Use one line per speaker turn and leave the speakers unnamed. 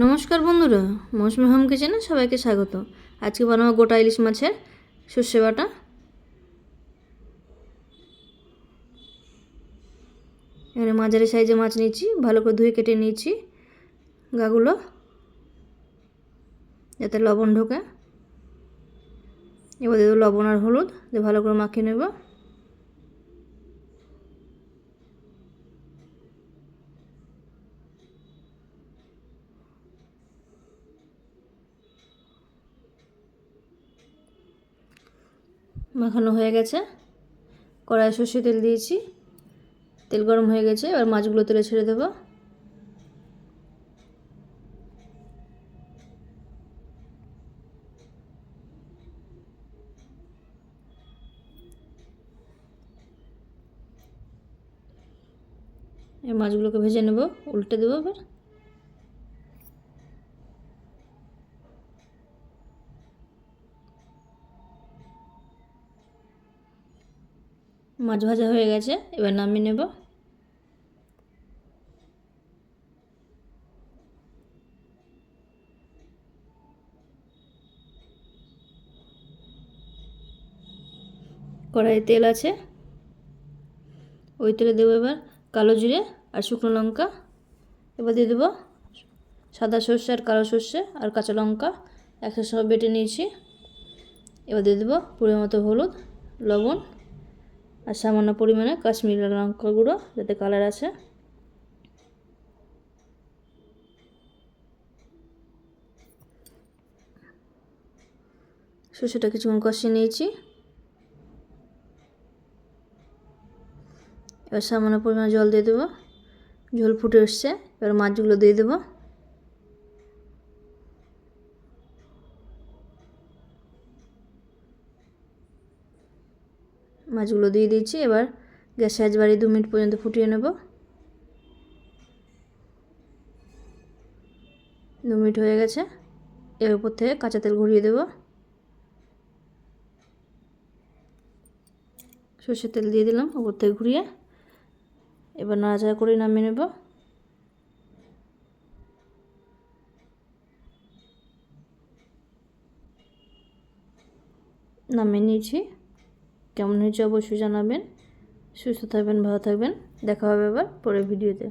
নমস্কার বন্ধুরা, মৌসুমি হোম কিচেনে সবাইকে স্বাগত। আজকে বানাবো গোটা ইলিশ মাছের সর্ষে বাটা। এখানে মাঝারি সাইজে মাছ নিয়েছি ভালো করে ধুয়ে কেটে নিয়েছি গাগুলো, যাতে লবণ ঢোকে। এবার দেবো লবণ আর হলুদ, দিয়ে ভালো করে মাখিয়ে নেব। মাখানো হয়ে গেছে। কড়াই সর্ষে তেল দিয়েছি। তেল গরম হয়ে গেছে, এবার মাছগুলো তেলে ছেড়ে দেবো। এই মাছগুলোকে ভেজে নেব, উল্টে দেবো এবার মাছ ভাজা হয়ে গেছে, এবার নামিয়ে নেব। কড়াইয়ে তেল আছে, ওই তেলে দেবো এবার কালো জিরে আর শুকনো লঙ্কা। এবার দিয়ে দেবো সাদা সর্ষে আর কালো সর্ষে আর কাঁচা লঙ্কা একসাথে সব বেটে নিয়েছি। এবার দিয়ে দেবো পুরো মতো হলুদ, লবণ আর সামান্য পরিমাণে কাশ্মীরি লঙ্কা গুঁড়ো, যাতে কালার আছে। সর্ষেটা কিছুক্ষণ কষিয়ে নিয়েছি। এবার সামান্য পরিমাণে জল দিয়ে দেবো। ঝোল ফুটে এসছে, এবার মাছগুলো দিয়ে দেবো। মাছগুলো দিয়ে দিয়েছি এবার গ্যাস সাইজ বাড়িয়ে দু মিনিট পর্যন্ত ফুটিয়ে নেব। দু মিনিট হয়ে গেছে। এর উপর থেকে কাঁচা তেল ঘুরিয়ে দেব। সর্ষের তেল দিয়ে দিলাম উপর থেকে ঘুরিয়ে। এবার নাড়াচাড়া করে নামিয়ে নেব। নামিয়ে নিয়েছি। কেমন হয়েছে অবশ্যই জানাবেন। সুস্থ থাকবেন ভালো থাকবেন। দেখা হবে আবার পরের ভিডিওতে।